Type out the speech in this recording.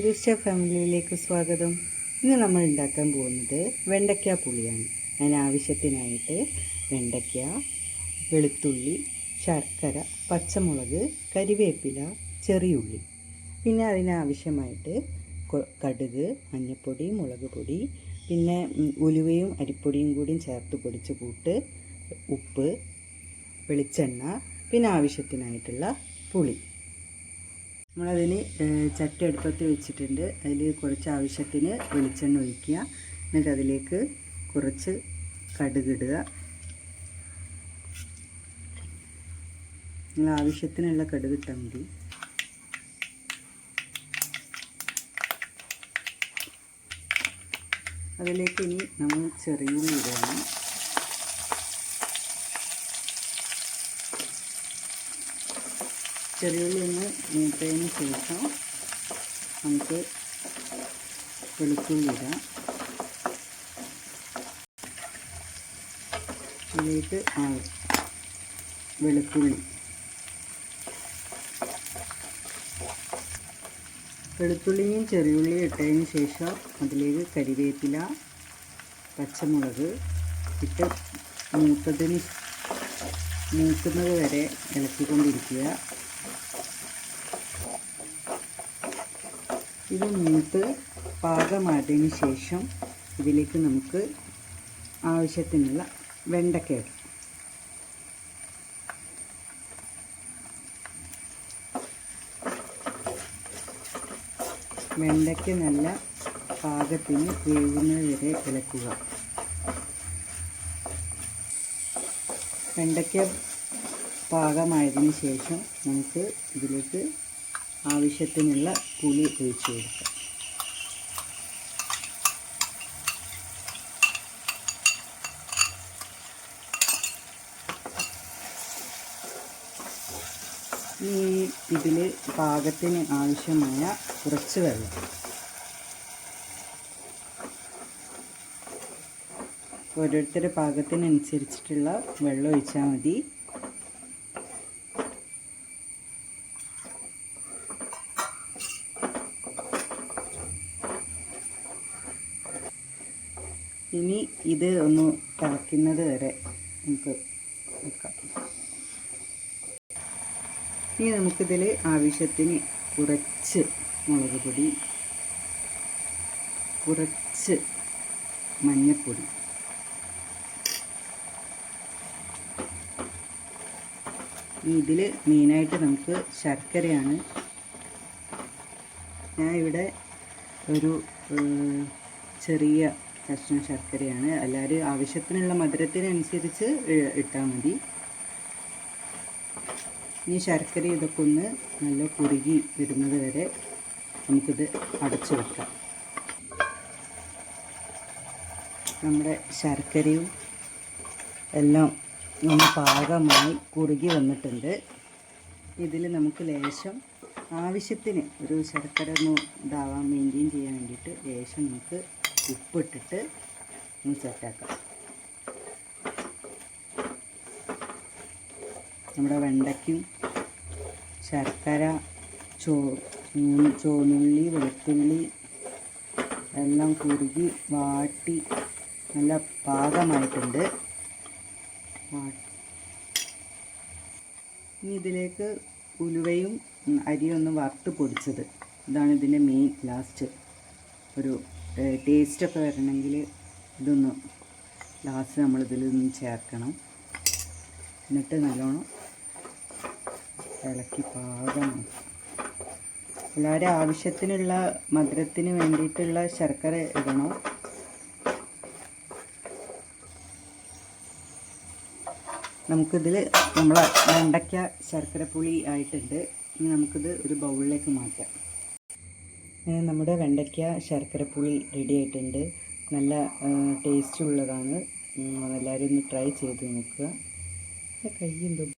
സേതുഷ ഫാമിലിയിലേക്ക് സ്വാഗതം. ഇന്ന് നമ്മൾ ഉണ്ടാക്കാൻ പോകുന്നത് വെണ്ടയ്ക്ക പുളിയാണ്. അതിന് ആവശ്യത്തിനായിട്ട് വെണ്ടയ്ക്ക വെളുത്തുള്ളി ശർക്കര പച്ചമുളക് കരിവേപ്പില ചെറിയുള്ളി പിന്നെ അതിനാവശ്യമായിട്ട് കടുക് മഞ്ഞൾപ്പൊടി മുളക് പൊടി പിന്നെ ഉലുവയും അരിപ്പൊടിയും കൂടി ചേർത്ത് പൊടിച്ച് കൂട്ട് ഉപ്പ് വെളിച്ചെണ്ണ പിന്നെ ആവശ്യത്തിനായിട്ടുള്ള പുളി. നമ്മളതിന് ചട്ടി അടുപ്പത്ത് വെച്ചിട്ടുണ്ട്. അതിൽ കുറച്ച് ആവശ്യത്തിന് വെളിച്ചെണ്ണ ഒഴിക്കുക. എന്നിട്ട് അതിലേക്ക് കുറച്ച് കടുകിടുക നിങ്ങൾ ആവശ്യത്തിനുള്ള കടുക് ഇട്ടാൽ മതി. അതിലേക്ക് ഇനി നമ്മൾ ചെറിയ ഇടണം. ചെറിയുള്ളി ഒന്ന് മൂത്തതിന് ശേഷം നമുക്ക് വെളുത്തുള്ളി ഇടാം. ഇതിലേക്ക് ആ വെളുത്തുള്ളി. വെളുത്തുള്ളിയും ചെറിയുള്ളിയും ഇട്ടതിന് ശേഷം അതിലേക്ക് കരിവേപ്പില പച്ചമുളക് ഇട്ട് മൂത്തതിന് മൂക്കുന്നത് വരെ ഇളക്കിക്കൊണ്ടിരിക്കുക. ഇത് മൂത്ത് പാകമായതിന് ശേഷം ഇതിലേക്ക് നമുക്ക് ആവശ്യത്തിനുള്ള വെണ്ടയ്ക്ക ഇടാം. വെണ്ടയ്ക്ക നല്ല പാകത്തിന് വേവുന്നത് വരെ ഇളക്കുക. വെണ്ടയ്ക്ക പാകമായതിന് ശേഷം നമുക്ക് ഇതിലേക്ക് ആവശ്യത്തിനുള്ള പുളി ഒഴിച്ചു കൊടുക്കുക ഈ ഇതിൽ പാകത്തിന് ആവശ്യമായ കുറച്ച് വെള്ളം. ഓരോരുത്തരുടെ പാകത്തിനനുസരിച്ചിട്ടുള്ള വെള്ളം ഒഴിച്ചാൽ മതി. ഇനി ഇത് ഒന്ന് തിളയ്ക്കുന്നത് വരെ നമുക്ക് വെക്കാം. ഇനി നമുക്കിതിൽ ആവശ്യത്തിന് കുറച്ച് മുളക് പൊടി കുറച്ച് മഞ്ഞൾപ്പൊടി ഇതിൽ മെയിനായിട്ട് നമുക്ക് ശർക്കരയാണ്. ഞാൻ ഇവിടെ ഒരു ചെറിയ കഷ്ണം ശർക്കരയാണ്. എല്ലാവരും ആവശ്യത്തിനുള്ള മധുരത്തിനനുസരിച്ച് ഇട്ടാൽ മതി. ഈ ശർക്കര ഇതൊക്കെ ഒന്ന് നല്ല കുറുകി വരുന്നത് വരെ നമുക്കിത് അടച്ചു വെക്കാം. നമ്മുടെ ശർക്കരയും എല്ലാം ഒന്ന് പാകമായി കുറുകി വന്നിട്ടുണ്ട്. ഇതിൽ നമുക്ക് ലേശം ആവശ്യത്തിന് ഒരു ശർക്കര ഒന്ന് ഇതാവാൻ മെയിന്റെയിൻ ചെയ്യാൻ വേണ്ടിയിട്ട് ലേശം നമുക്ക് ഉപ്പിട്ടിട്ട് ഒന്ന് സെറ്റാക്കാം നമ്മുടെ വെണ്ടയ്ക്കും ശർക്കര ചോ ചോനുള്ളി വെളുത്തുള്ളി എല്ലാം കുറുകി വാട്ടി നല്ല പാകമായിട്ടുണ്ട്. ഇനി ഇതിലേക്ക് ഉലുവയും അരിയൊന്നും വറുത്ത് പൊടിച്ചത്. ഇതാണ് ഇതിന്റെ മെയിൻ ലാസ്റ്റ് ഒരു ടേസ്റ്റൊക്കെ വരണമെങ്കിൽ ഇതൊന്ന് ലാസ്റ്റ് നമ്മളിതിലൊന്ന് ചേർക്കണം. എന്നിട്ട് നല്ലോണം ഇളക്കി പാകം എല്ലാവരും ആവശ്യത്തിനുള്ള മധുരത്തിന് വേണ്ടിയിട്ടുള്ള ശർക്കര ഇടണം. നമുക്കിതിൽ നമ്മൾ വെണ്ടയ്ക്ക ശർക്കര പുളി ആയിട്ടുണ്ട്. ഇനി നമുക്കിത് ഒരു ബൗളിലേക്ക് മാറ്റാം. നമ്മുടെ വെണ്ടയ്ക്ക ശർക്കര പുളി റെഡി ആയിട്ടുണ്ട്. നല്ല ടേസ്റ്റ് ഉള്ളതാണ്. എല്ലാവരും ഒന്ന് ട്രൈ ചെയ്ത് നോക്കുക. കയ്യെന്തോ